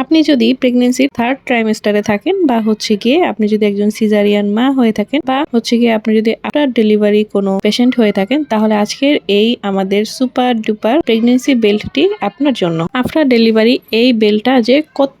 আপনি যদি প্রেগনেন্সির থার্ড ট্রাইমেস্টারে থাকেন বা হচ্ছে গিয়ে আপনি যদি একজন সিজারিয়ান মা হয়ে থাকেন বা হচ্ছে গিয়ে আপনি যদি আফটার ডেলিভারি কোনো পেশেন্ট হয়ে থাকেন, তাহলে আজকের এই আমাদের সুপার ডুপার প্রেগনেন্সি বেল্টটি আপনার জন্য। আফটার ডেলিভারি এই বেল্টটা যে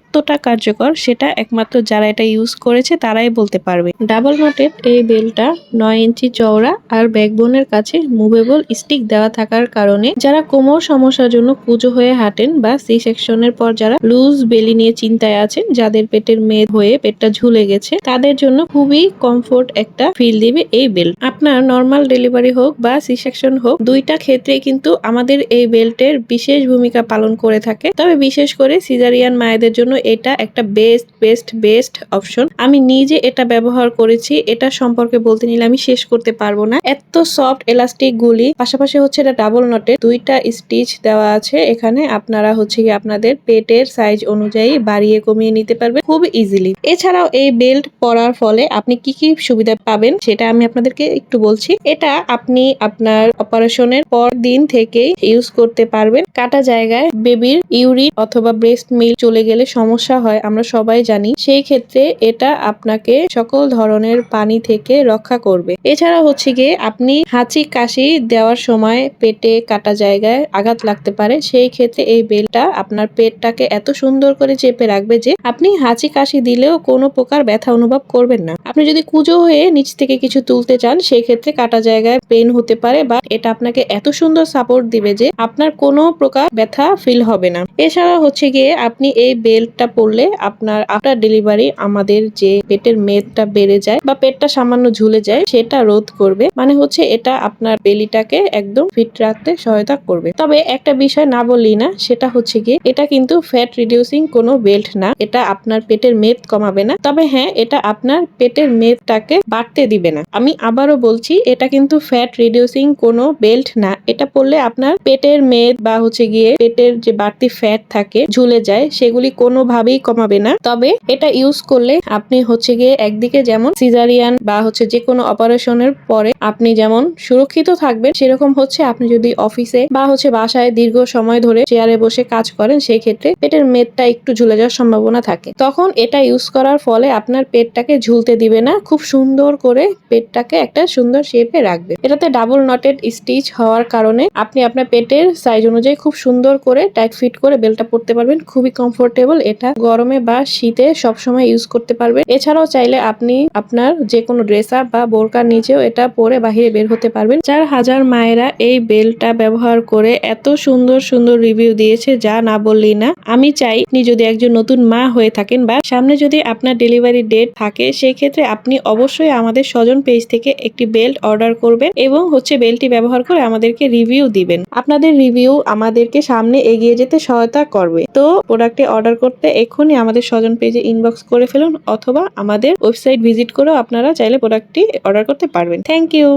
কতটা কার্যকর, সেটা একমাত্র যারা এটা ইউজ করেছে তারাই বলতে পারবে। ডাবল নটেড এই বেলটা নয় ইঞ্চি চওড়া আর ব্যাকবোনের কাছে মুভেবল স্টিক দেওয়া থাকার কারণে যারা কোমর সমস্যার জন্য কুজো হয়ে হাঁটেন বা সি সেকশনের পর যারা লুজ বেলি নিয়ে চিন্তায় আছেন, যাদের পেটের মেদ হয়ে পেটটা ঝুলে গেছে, তাদের জন্য খুবই কমফোর্ট একটা ফিল দিবে এই বেল্ট আপনার নর্মাল ডেলিভারি হোক বা সি সেকশন হোক, দুইটা ক্ষেত্রে কিন্তু আমাদের এই বেল্টের বিশেষ ভূমিকা পালন করে থাকে। তবে বিশেষ করে সিজারিয়ান মায়েদের জন্য এটা একটা বেস্ট বেস্ট বেস্ট অপশন আমি নিজে এটা ব্যবহার করেছি, এটা সম্পর্কে বলতে নিলে আমি শেষ করতে পারব না। এত সফট এলাস্টিক গুলি, পাশাপাশি হচ্ছে এটা ডাবল নটে দুইটা স্টিচ দেওয়া আছে এখানে। আপনারা হচ্ছে কি আপনাদের পেটের সাইজ অনুযায়ী বাড়িয়ে কমিয়ে নিতে পারবেন খুব ইজিলি এছাড়াও এই বেল্ট পরার ফলে আপনি কি কি সুবিধা পাবেন সেটা আমি আপনাদেরকে একটু বলছি। এটা আপনি আপনার অপারেশনের পর দিন থেকেই ইউজ করতে পারবেন। কাটা জায়গায় বেবির ইউরিন অথবা ব্রেস্ট মিল চলে গেলে সমস্যা হয়, আমরা সবাই জানি, সেই ক্ষেত্রে এটা আপনাকে সকল ধরনের পানি থেকে রক্ষা করবে। এছাড়া হচ্ছে গিয়ে আপনি হাঁচি কাশি দেওয়ার সময় পেটে কাটা জায়গায় আঘাত লাগতে পারে, সেই ক্ষেত্রে এই বেলটা আপনার পেটটাকে এত সুন্দর করে চেপে রাখবে যে আপনি হাঁচি কাশি দিলেও কোনো প্রকার ব্যথা অনুভব করবেন না। আপনি যদি কুজো হয়ে নিচ থেকে কিছু তুলতে চান, সেই ক্ষেত্রে কাটা জায়গায় পেন হতে পারে বা এটা আপনাকে এত সুন্দর সাপোর্ট দিবে যে আপনার কোনো প্রকার ব্যথা ফিল হবে না। এছাড়া হচ্ছে গিয়ে আপনি এই বেল্টটা পরলে আপনার আফটার ডেলিভারি আমাদের যে পেটের মেদটা বেড়ে যায় বা পেটটা সামান্য ঝুলে যায়, সেটা রোধ করবে। মানে হচ্ছে এটা আপনার বেলিটাকে একদম ফিট রাখতে সহায়তা করবে। তবে একটা বিষয় না বললি না, সেটা হচ্ছে গিয়ে এটা কিন্তু ফ্যাট রিডিউসিং কোনো বেল্ট না। এটা আপনার পেটের মেদ কমাবে না। তবে হ্যাঁ এটা আপনার পেটের মেদটাকে বাড়তে দিবে না। আমি আবারও বলছি, এটা কিন্তু ফ্যাট রিডিউসিং কোনো বেল্ট না। এটা পড়লে আপনার পেটের মেদ বা হচ্ছে গিয়ে পেটের যে বাড়তি ফ্যাট থাকে, ঝুলে যায়, সেগুলি কোনোভাবেই কমাবে না। তবে এটা ইউজ করলে আপনি হচ্ছে গিয়ে একদিকে যেমন সিজারিয়ান বা হচ্ছে যে কোনো অপারেশনের পরে আপনি যেমন সুরক্ষিত থাকবেন, সেরকম হচ্ছে আপনি যদি অফিসে বা হচ্ছে বাসায় দীর্ঘ সময় ধরে চেয়ারে বসে কাজ করেন, সেই ক্ষেত্রে পেটের মেদটা একটু ঝুলে যাওয়ার সম্ভাবনা থাকে। তখন এটা ইউজ করার ফলে আপনার পেটটাকে ঝুলতে দিবে না, খুব সুন্দর করে পেটটাকে একটা সুন্দর শেপে রাখবে। এটাতে ডাবল নটেড স্টিচ হওয়ার কারণে আপনি আপনার পেটের সাইজ অনুযায়ী খুব সুন্দর করে টাইট ফিট করে বেলটা পরতে পারবেন, খুবই কমফোর্টেবল এটা গরমে বা শীতে সবসময় ইউজ করতে পারবেন এছাড়াও চাইলে আপনি আপনার যে কোনো ড্রেস আপ বা বোরকার নিচেও এটা পরে বাহিরে বের হতে পারবেন। চার হাজার মায়েরা এই বেলটা ব্যবহার করে এত সুন্দর সুন্দর রিভিউ দিয়েছে যা না বললেই না। আমি চাই আপনি যদি একজন নতুন মা হয়ে থাকেন বা সামনে যদি আপনার ডেলিভারি ডেট থাকে সেই ক্ষেত্রে আপনি অবশ্যই আমাদের স্বজন পেজ থেকে একটি বেল্ট অর্ডার করবেন এবং হচ্ছে বেল্টটি ব্যবহার করে আমাদেরকে রিভিউ দিবেন। আপনাদের রিভিউ আমাদেরকে সামনে এগিয়ে যেতে সহায়তা করবে। তো প্রোডাক্টটি অর্ডার করতে এক্ষুনি আমাদের স্বজন পেজে ইনবক্স করে ফেলুন অথবা আমাদের ওয়েবসাইট ভিজিট করেও আপনারা চাইলে প্রোডাক্টটি অর্ডার করতে পারবেন। Thank you